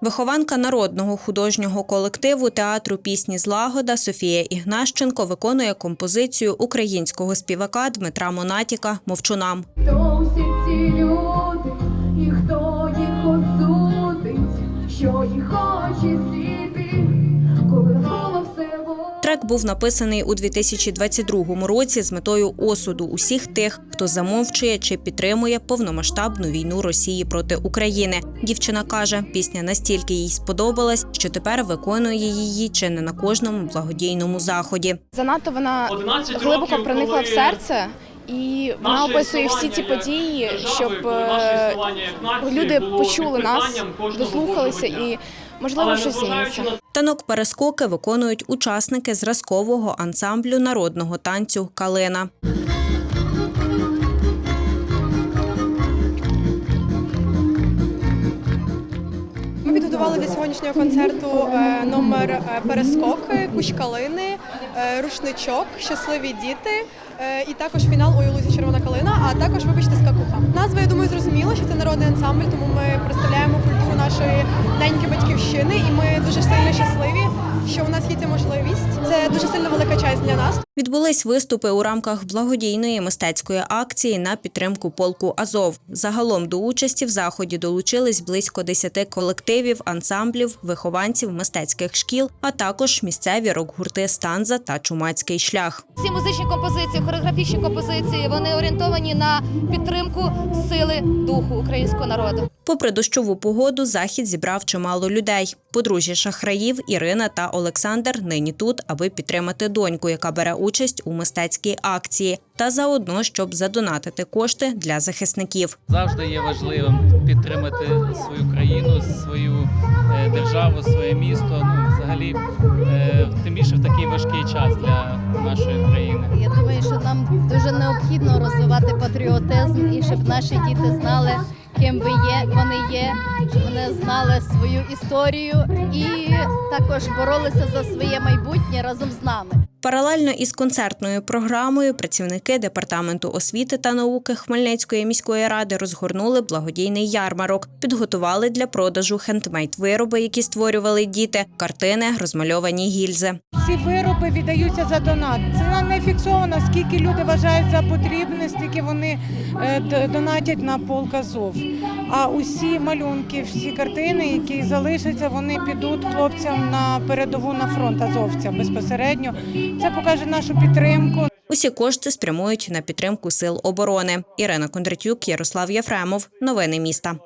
Вихованка народного художнього колективу театру пісні Злагода Софія Ігнащенко виконує композицію українського співака Дмитра Монатіка Мовчунам. Хто всі ці люди, і хто їх осудить, що їх очі сліпі, Трек був написаний у 2022 році з метою осуду усіх тих, хто замовчує чи підтримує повномасштабну війну Росії проти України. Дівчина каже, пісня настільки їй сподобалась, що тепер виконує її чи не на кожному благодійному заході. Занадто вона 11 глибоко проникла в серце, і вона описує всі ці події, держави, щоб е, існування як нації люди почули нас, дослухалися і можливо щось зміниться. Танок перескоки виконують учасники зразкового ансамблю народного танцю Калина. Ми підготували для сьогоднішнього концерту е, номер е, перескоки, кущ калини, е, рушничок, щасливі діти. І також фінал «Ой, у лузі червона калина, а також, вибачте, скакуха. Назва, я думаю, зрозуміла, що це народний ансамбль, тому ми представляємо культуру нашої неньки батьківщини, і ми дуже сильно щасливі, що у нас є ця можливість. Це дуже сильно велика честь для нас. Відбулись виступи у рамках благодійної мистецької акції на підтримку полку Азов. Загалом до участі в заході долучились близько 10 колективів, ансамблів, вихованців мистецьких шкіл, а також місцеві рок-гурти Станза та Чумацький шлях. Ці музичні композиції, хореографічні композиції, вони орієнтовані на підтримку сили духу українського народу. Попри дощову погоду, захід зібрав чимало людей. Подружжя шахраїв Ірина та Олександр нині тут, аби підтримати доньку, яка бере участь у мистецькій акції, та заодно, щоб задонатити кошти для захисників. завжди є важливим підтримати свою країну, свою е, державу, своє місто. Ну, взагалі, е, тим більше в такий важкий час для нашої країни. Я думаю, що нам дуже необхідно розвивати патріотизм і щоб наші діти знали, ким ви є, вони є, щоб вони знали свою історію і також боролися за своє майбутнє разом з нами. Паралельно із концертною програмою працівники департаменту освіти та науки Хмельницької міської ради розгорнули благодійний ярмарок, підготували для продажу хендмейд вироби, які створювали діти, картини, розмальовані гільзи. Ці вироби віддаються за донат. Ціна не фіксована, скільки люди вважають за потрібне, стільки вони е, донатять на полк Азов. А усі малюнки, всі картини, які залишаться, вони підуть хлопцям на передову на фронт азовцям безпосередньо. Це покаже нашу підтримку. Усі кошти спрямують на підтримку сил оборони. Ірина Кондратюк, Ярослав Єфремов. Новини міста.